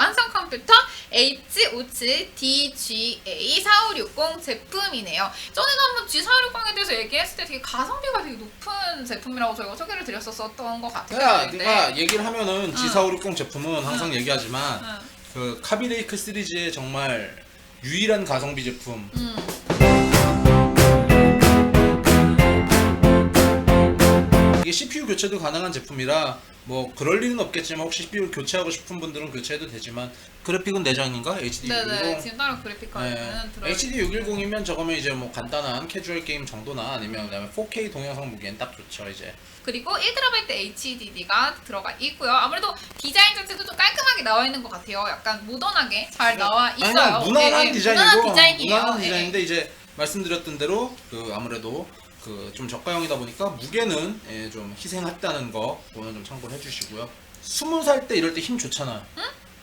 한성컴퓨터 H57DGA4560 제품이네요. 전에도 한번 G460에 대해서 얘기했을 때 되게 가성비가 되게 높은 제품이라고 저희가 소개를 드렸었던 것 같아요. 그러니까 네. 얘기를 하면은 G460 제품은 항상 응. 얘기하지만 응. 그 카비레이크 시리즈의 정말 유일한 가성비 제품. 응. 이게 CPU 교체도 가능한 제품이라 뭐 그럴 일은 없겠지만 혹시 CPU 교체하고 싶은 분들은 교체해도 되지만 그래픽은 내장인가? HD610 네네 지금 다른 그래픽 네. 카드는 들어. HD 610이면 저거면 이제 뭐 간단한 캐주얼 게임 정도나 아니면 그다음에 4K 동영상 보기엔 딱 좋죠 이제. 그리고 1TB HDD가 들어가 있고요. 아무래도 디자인 자체도 좀 깔끔하게 나와 있는 것 같아요. 약간 모던하게 잘 나와 있어요. 네. 아니, 무난한 예, 예, 디자인이고 무난한 디자인이에요. 무난한 예, 디자인인데 이제 말씀드렸던 대로 그 아무래도 그 좀 저가형이다 보니까 무게는 예, 좀 희생했다는 거 그거는 좀 참고를 해주시고요. 스무 살 때 이럴 때 힘 좋잖아.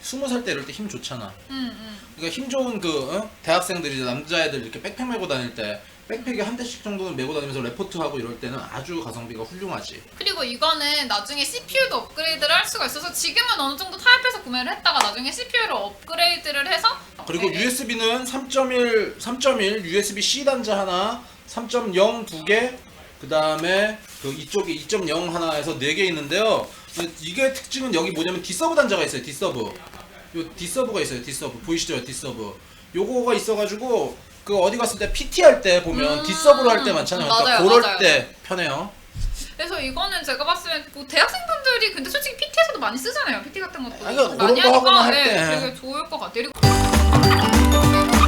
스무 살 때 이럴 때 힘 좋잖아. 음, 음. 그러니까 힘 좋은 그 어? 대학생들이 이제 남자애들 이렇게 백팩 메고 다닐 때 백팩에 한 대씩 정도는 메고 다니면서 레포트 하고 이럴 때는 아주 가성비가 훌륭하지. 그리고 이거는 나중에 CPU도 업그레이드를 할 수가 있어서 지금은 어느 정도 타협해서 구매를 했다가 나중에 CPU를 업그레이드를 해서 그리고 네, USB는 3.1, 3.1 USB-C 단자 하나, 3.0 두 개, 그 다음에 그 이쪽에 2.0 하나에서 네 개 있는데요. 이게 특징은 여기 뭐냐면 D서브 단자가 있어요. D서브. 요 D서브가 있어요. D서브 보이시죠? D서브. 요거가 있어가지고 그 어디 갔을 때 PT 할 때 보면 음, D서브로 할 때 많잖아요. 그러니까 맞아요, 그럴 맞아요. 때 편해요. 그래서 이거는 제가 봤을 때 뭐 대학생분들이 근데 솔직히 PT에서도 많이 쓰잖아요. PT 같은 것도 아니, 많이 하니까 할 네, 때. 되게 좋을 것 같아요. 그리고